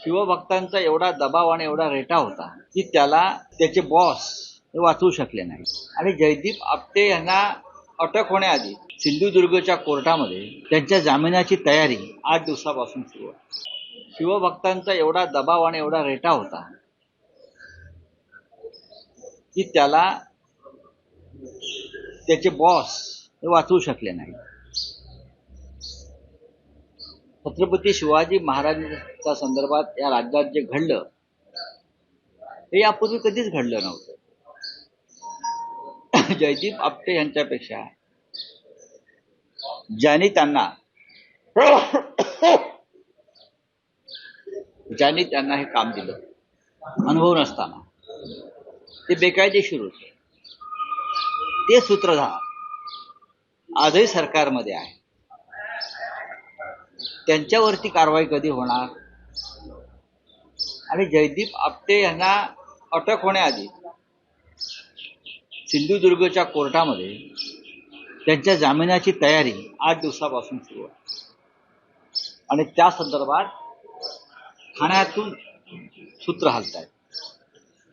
शिवभक्तांचा एवढा दबाव आणि एवढा रेटा होता की त्याला त्याचे बॉस हे वाचवू शकले नाही. आणि जयदीप आपटे यांना अटक होण्याआधी सिंधुदुर्गच्या कोर्टामध्ये त्यांच्या जामिनाची तयारी आठ दिवसापासून सुरू आहे. शिवभक्तांचा एवढा दबाव आणि एवढा रेटा होता की त्याला त्याचे बॉस हे वाचवू शकले नाही. छत्रपती शिवाजी महाराजांच्या संदर्भात या राज्यात जे घडलं हे यापूर्वी कधीच घडलं नव्हतं. जयदीप आपटे यांच्यापेक्षा ज्यांनी त्यांना ज्यांनी त्यांना हे काम दिलं अनुभव नसताना ते बेकायदेशीर होते. ते सूत्रधार आजही सरकारमध्ये आहे. त्यांच्यावरती कारवाई कधी होणार? आणि जयदीप आपटे यांना अटक होण्याआधी सिंधुदुर्गच्या कोर्टामध्ये त्यांच्या जामिनाची तयारी आठ दिवसापासून सुरू आहे. आणि त्या संदर्भात ठाण्यातून सूत्र हलत आहेत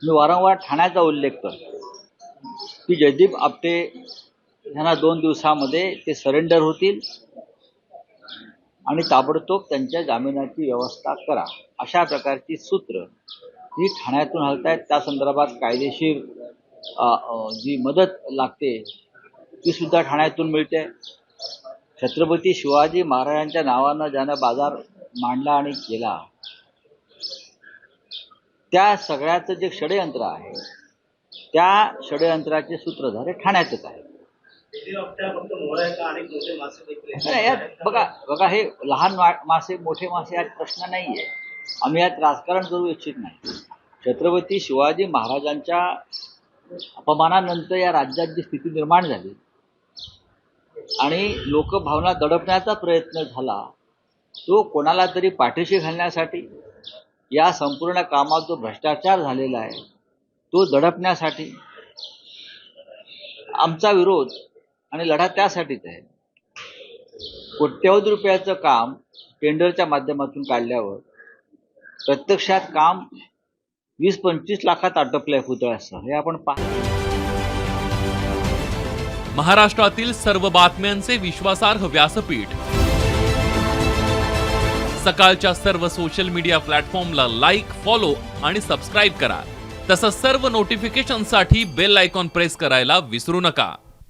मी वारंवार ठाण्याचा उल्लेख करतो की जयदीप आपटे यांना दोन दिवसामध्ये ते सरेंडर होतील. आणि ताबडतोब त्यांच्या जामिनाची व्यवस्था करा. अशा प्रकारची सूत्र ही ठाण्यातून हलत आहेत त्या संदर्भात कायदेशीर जी मदत लागते ती सुद्धा ठाण्यातून मिळते. छत्रपती शिवाजी महाराजांच्या नावानं ज्यानं बाजार मांडला आणि केला त्या सगळ्याचं जे षडयंत्र आहे त्या षडयंत्राचे सूत्रधारे हे ठाण्यातच आहे नाही, यात बघा बघा हे लहान मासे मोठे मासे यात प्रश्न नाहीये. आम्ही यात राजकारण करू इच्छित नाही. छत्रपती शिवाजी महाराजांच्या अपमानानंतर या राज्यात जी स्थिती निर्माण झाली आणि लोकभावना दडपण्याचा प्रयत्न झाला तो कोणाला तरी पाठीशी घालण्यासाठी या संपूर्ण कामात जो भ्रष्टाचार झालेला आहे तो दडपण्यासाठी आमचा विरोध आणि लढा त्यासाठीच आहे. कोट्यवधी रुपयाचं काम टेंडरच्या माध्यमातून काढल्यावर प्रत्यक्षात काम वीस पंचवीस लाखात आटोपलंय पुतळ्यासह हे आपण पा महाराष्ट्रातील सर्व बातम्यांचे विश्वासार्ह व्यासपीठ. सकाळच्या सर्व सोशल मीडिया प्लॅटफॉर्मला लाईक फॉलो आणि सबस्क्राईब करा. तसंच सर्व नोटिफिकेशनसाठी बेल आयकॉन प्रेस करायला विसरू नका.